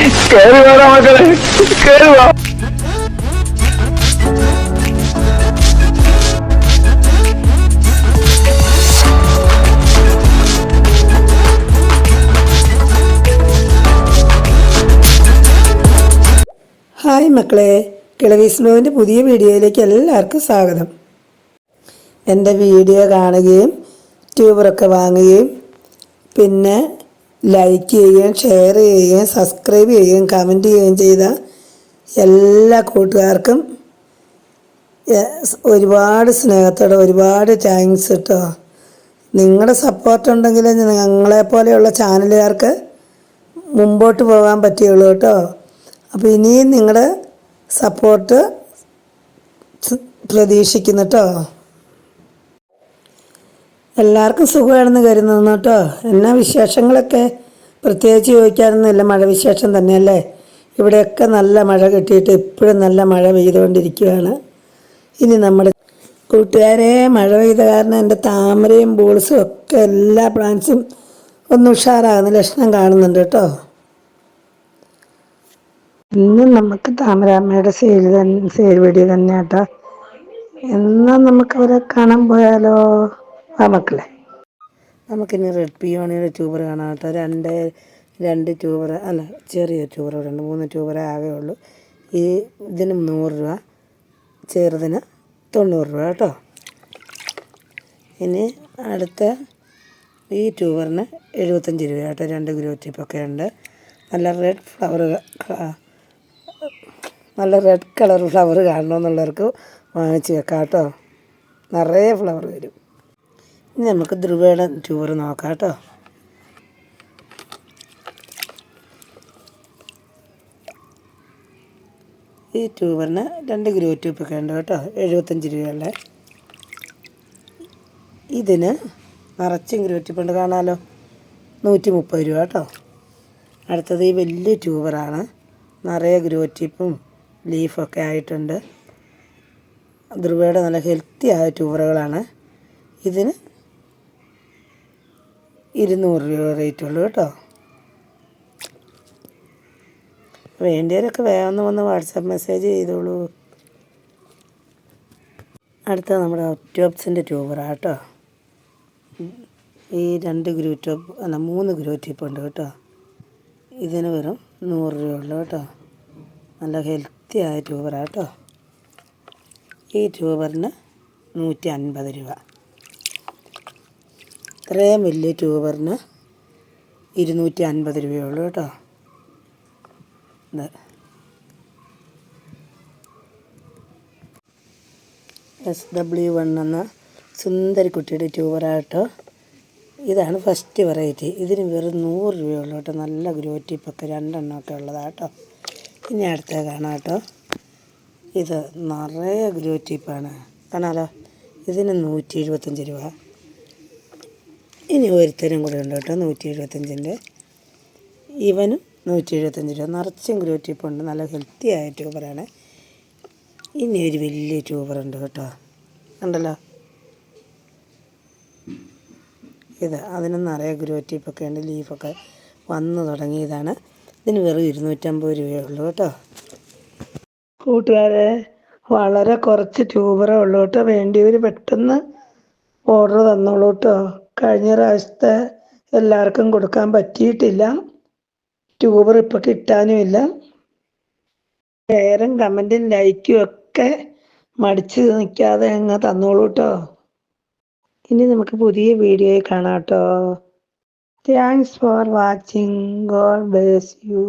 വാ മക്കളെ. വാ. ഹായ് മക്കളെ. കിളവിസ്ലോവിന്റെ പുതിയ വീഡിയോയിലേക്ക് എല്ലാവർക്കും സ്വാഗതം. എന്റെ വീഡിയോ കാണുകയും ട്യൂബറൊക്കെ വാങ്ങുകയും പിന്നെ ലൈക്ക് ചെയ്യുകയും ഷെയർ ചെയ്യുകയും സബ്സ്ക്രൈബ് ചെയ്യുകയും കമന്റ് ചെയ്യുകയും ചെയ്ത എല്ലാ കൂട്ടുകാർക്കും ഒരുപാട് സ്നേഹത്തോടെ ഒരുപാട് താങ്ക്സ് കേട്ടോ നിങ്ങളുടെ സപ്പോർട്ട് ഉണ്ടെങ്കിൽ ഞങ്ങളെപ്പോലെയുള്ള ചാനലുകാർക്ക് മുമ്പോട്ട് പോകാൻ പറ്റുകയുള്ളൂ കേട്ടോ അപ്പോൾ ഇനിയും നിങ്ങളുടെ സപ്പോർട്ട് പ്രതീക്ഷിക്കുന്നു കേട്ടോ എല്ലാവർക്കും സുഖമാണെന്ന് കരുതുന്നു കേട്ടോ. എന്നാ വിശേഷങ്ങളൊക്കെ? പ്രത്യേകിച്ച് ചോദിക്കാനൊന്നുമില്ല. മഴ വിശേഷം തന്നെയല്ലേ? ഇവിടെയൊക്കെ നല്ല മഴ കിട്ടിയിട്ട് ഇപ്പോഴും നല്ല മഴ പെയ്തുകൊണ്ടിരിക്കുകയാണ്. ഇനി നമ്മുടെ കൂട്ടുകാരെ മഴ പെയ്ത കാരണം എന്റെ താമരയും ബോൾസും ഒക്കെ എല്ലാ പ്ലാന്റ്സും ഒന്ന് ഉഷാറാകുന്ന ലക്ഷണം കാണുന്നുണ്ട് കേട്ടോ. ഇന്നും നമുക്ക് താമരാമ്മയുടെ സെയിൽ തന്നെ സെയിൽ വീഡിയോ തന്നെ കേട്ടോ എന്നാ നമുക്ക് അവരെ കാണാൻ പോയാലോ? ആ മക്കളെ. നമുക്കിനി റെഡ് പിയോണിയുടെ ട്യൂബർ കാണാം കേട്ടോ രണ്ട് രണ്ട് ട്യൂബർ അല്ല ചെറിയ ട്യൂബർ രണ്ട് മൂന്ന് ട്യൂബറേ ആകെ ഉള്ളൂ. ഈ ഇതിന് നൂറ് രൂപ ചെറുതിന് തൊണ്ണൂറ് രൂപ കേട്ടോ. ഇനി അടുത്ത ഈ ട്യൂബറിന് എഴുപത്തഞ്ച് രൂപ കേട്ടോ രണ്ട് ഗ്രോ ടിപ്പൊക്കെ ഉണ്ട്. നല്ല റെഡ് ഫ്ലവർ നല്ല റെഡ് കളർ ഫ്ലവർ കാണണമെന്നുള്ളവർക്ക് വാങ്ങിച്ച് വെക്കാം കേട്ടോ നിറയെ ഫ്ലവർ വരും. ഇനി നമുക്ക് ധ്രുവയുടെ ട്യൂബർ നോക്കാം കേട്ടോ. ഈ ട്യൂബറിന് രണ്ട് ഗ്രോ ട്യൂബൊക്കെ ഉണ്ട് കേട്ടോ. എഴുപത്തഞ്ച് രൂപയുള്ള ഇതിന് നിറച്ചും ഗ്രോ ട്യൂബ് ഉണ്ട്. കാണാമല്ലോ നൂറ്റി മുപ്പത് രൂപ കേട്ടോ. അടുത്തത് ഈ വലിയ ട്യൂബറാണ് നിറയെ ഗ്രോ ട്യൂപ്പും ലീഫൊക്കെ ആയിട്ടുണ്ട്. ധ്രുവയുടെ നല്ല ഹെൽത്തി ആയ ട്യൂബറുകളാണ് ഇതിന് ഇരുന്നൂറ് രൂപ റേറ്റ് ഉള്ളൂ കേട്ടോ. വേണ്ടിയവരൊക്കെ വേഗം വന്ന് വാട്സാപ്പ് മെസ്സേജ് ചെയ്തോളൂ. അടുത്ത നമ്മുടെ ഒറ്റോപ്സിന്റെ ട്യൂബറാണ് കേട്ടോ. ഈ രണ്ട് ഗ്രൂ ടോപ്പ് അല്ല മൂന്ന് ഗ്രൂ ടീപ്പ് ഉണ്ട് കേട്ടോ. ഇതിന് വെറും നൂറ് രൂപ ഉള്ളൂ കേട്ടോ. നല്ല ഹെൽത്തി ആയ ട്യൂബറാണ് കേട്ടോ. ഈ ട്യൂബറിന് നൂറ്റി അൻപത് രൂപ. ഇത്രയും വലിയ ട്യൂബറിന് ഇരുന്നൂറ്റി അൻപത് രൂപയുള്ളൂ കേട്ടോ. എസ് ഡബ്ല്യു വൺ എന്ന സുന്ദരിക്കുട്ടിയുടെ ട്യൂബറാട്ടോ. ഇതാണ് ഫസ്റ്റ് വെറൈറ്റി ഇതിന് വെറും നൂറ് രൂപയുള്ളൂ കേട്ടോ. നല്ല ഗ്രോറ്റി ടിപ്പൊക്കെ രണ്ടെണ്ണമൊക്കെ ഉള്ളതാട്ടോ. ഇനി അടുത്ത കാണാം കേട്ടോ ഇത് നിറയെ ഗ്രോറ്റിപ്പാണ് കാണാലോ? ഇതിന് നൂറ്റി എഴുപത്തഞ്ച് രൂപ. ഇനി ഒരുത്തരും കൂടെ ഉണ്ട് കേട്ടോ നൂറ്റി എഴുപത്തഞ്ചിന്റെ ഇവനും നൂറ്റി എഴുപത്തഞ്ച് രൂപ. നിറച്ചും ഗ്രോ ടിപ്പുണ്ട് നല്ല ഹെൽത്തി ആയ ട്യൂബറാണ്. ഇനി ഒരു വലിയ ട്യൂബറുണ്ട് കേട്ടോ. ഉണ്ടല്ലോ ഇത് അതിന് നിറയെ ഗ്രോ ടിപ്പൊക്കെ ഉണ്ട്. ലീഫൊക്കെ വന്നു തുടങ്ങിയതാണ്. ഇതിന് വെറും ഇരുന്നൂറ്റമ്പത് രൂപയേ ഉള്ളൂ കേട്ടോ. കൂട്ടുകാരെ വളരെ കുറച്ച് ട്യൂബറേ ഉള്ളൂ കേട്ടോ. വേണ്ടിയവർ പെട്ടെന്ന് ഓർഡർ തന്നോളൂ കേട്ടോ. കഴിഞ്ഞ പ്രാവശ്യത്തെ എല്ലാവർക്കും കൊടുക്കാൻ പറ്റിയിട്ടില്ല. ട്യൂബർ ഇപ്പോൾ കിട്ടാനുമില്ല ഷെയറും കമന്റും ലൈക്കും ഒക്കെ മടിച്ച് നിൽക്കാതെ അങ്ങ് തന്നോളൂ കേട്ടോ ഇനി നമുക്ക് പുതിയ വീഡിയോ കാണാം കേട്ടോ thanks for watching God bless you